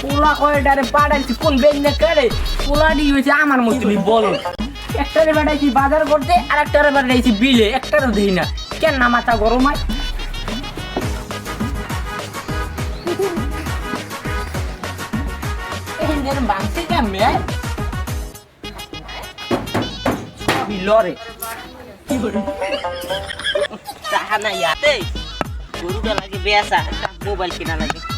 পোলা কয়টারে পাঠাইছি কোন বেঞ্জে করে পোলাডি হয়েছে আমার মতনই বলো। একটারে পাঠাইছি বাজার করতে আর একটারে পাঠাইছি বিলে, একটারও দেই না। কেন না মাথা গরম হয়? বাংসি সবই লরে টাকা নাই গরুটা লাগে বেচা মোবাইল কিনা লাগে।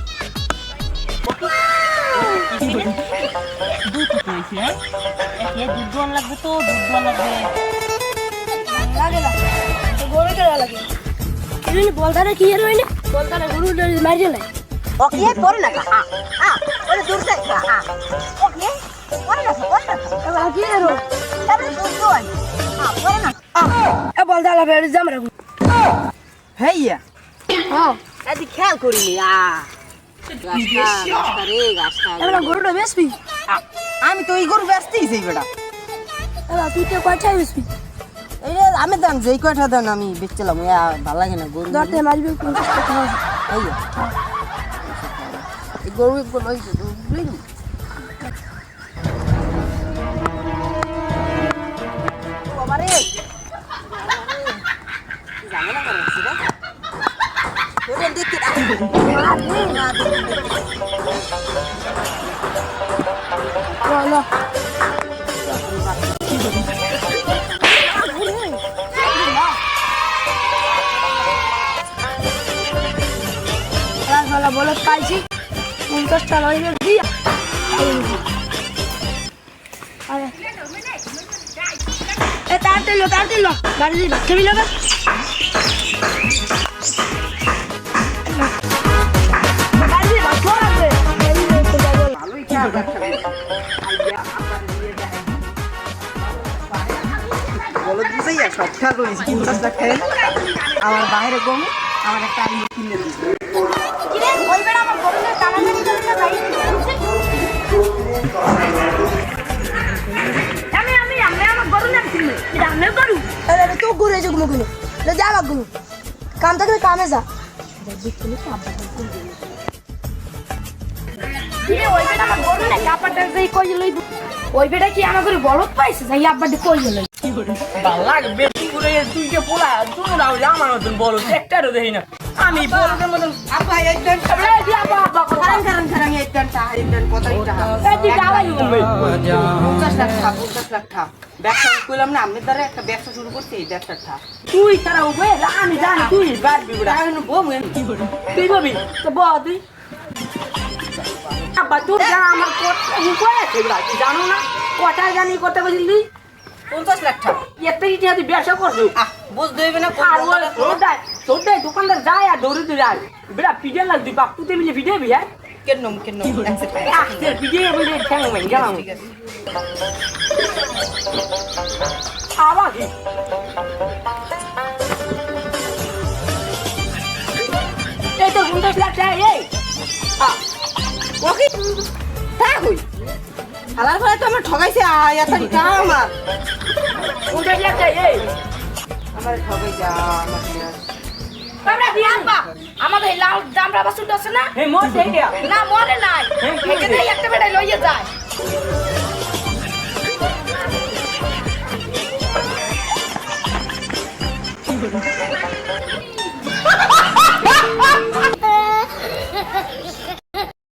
দুধ হয়েছে হ্যাঁ দুধ দোয়ান লাগবে তো দুধ দোয়ান লাগবে লাগে না গরু কেনা লাগে এমনি কি এর হইনি বলতারে গরু মারিয়ে নাই ওকে পরে না আ আ ওরে দূর থেকে আ ওকে পরে না পরে না এবার কি এর হই দুধ দোয়ান আ পরে না এ বলতারে ফের জাম হেইয়া হ্যাঁ এদি খেয়াল করিনি আ গরুটা বেচবি আমি তো এই গরু ব্যস্তই সেই বেটা তুই তো কয়টাই বেচবি এই আমি দাম যেই কয়টা দেন আমি বেচছিলাম ভালো লাগে না গরু দরতে মারবি এই গরু গুলো ওই যে, বুঝলি না? বাবারে। ঝামেলা করে আসছি রে। ওরে দেখি না। না, দেখি, দেখি। ল, ল। রাসমেলা বলে পাইছি পঞ্চাশ টাকা হইবে দিয়া আরে এ তাড়াতাড়ি লো তাড়াতাড়ি লো গাড়ি দিয়ে বলো দিছে ইয়া সব খেয়াল রয়েছে পঞ্চাশটা খেয়ে আমার বাইরে কম আমার একটা আইন কিনে তো ঘুরে যাব যা কাম থাকলে কামে যা। ওই আমার গরু না কাপাটা কই লই ওই বেটা কি আমার গরু বলদ পাইছে? যাই আব্বা দি কই লই বাল্লাগ বেশি করে তুই যে পোলা তোমরা ওই আমার মতন বলো একটারও দেখি না। আমি বলদের মতন আপা এই দেন এই যে আব্বা আব্বা কথা কারণ কারণ কারণ এই দেন টা এই দেন কত টাকা এই যে যাওয়াই বলবে পঞ্চাশ লাখ টাকা পঞ্চাশ লাখ টাকা ব্যবসা করলাম না আমি দ্বারা একটা ব্যবসা শুরু করছি এই ব্যবসার টাকা তুই তারা উঠবে আমি জানি তুই। বাড়বি বউ তুই ভাবি তো বল তুই তুই যা আমার বুড়া তুই জানো না? কটা জানি করতে বলছিস তুই? পঞ্চাশ লাখ টাকা। এত ইতিহাস তুই ব্যবসা করছ বুঝতে হবে না আর ওই তোরটাই দোকানদার যায় আর দৌড়ে দৌড়ে আয়। বেড়া পিঠে লাগ তুই বাপ তুই মিলে পিঠে বি হ্যাঁ? কেন কেন পিঠে বলে ঠ্যাং মাই গেলাম আবার এই তো পঞ্চাশ লাখ টাকা এই। ওকে? তা হই হালার ফলে তো আমার ঠগাইছে আয় আমার। পঞ্চাশ লাখ টাকা এই আমার ঠগাই যা আমার আমরা দিয়ে আব্বা আমাদের লাল দামরা বাসুটা আছে না? হে মোর দেয়া না মনে নাই। হ্যাঁ, কি এখানে হয়েছে? একটা বেটাই লইয়ে যায়।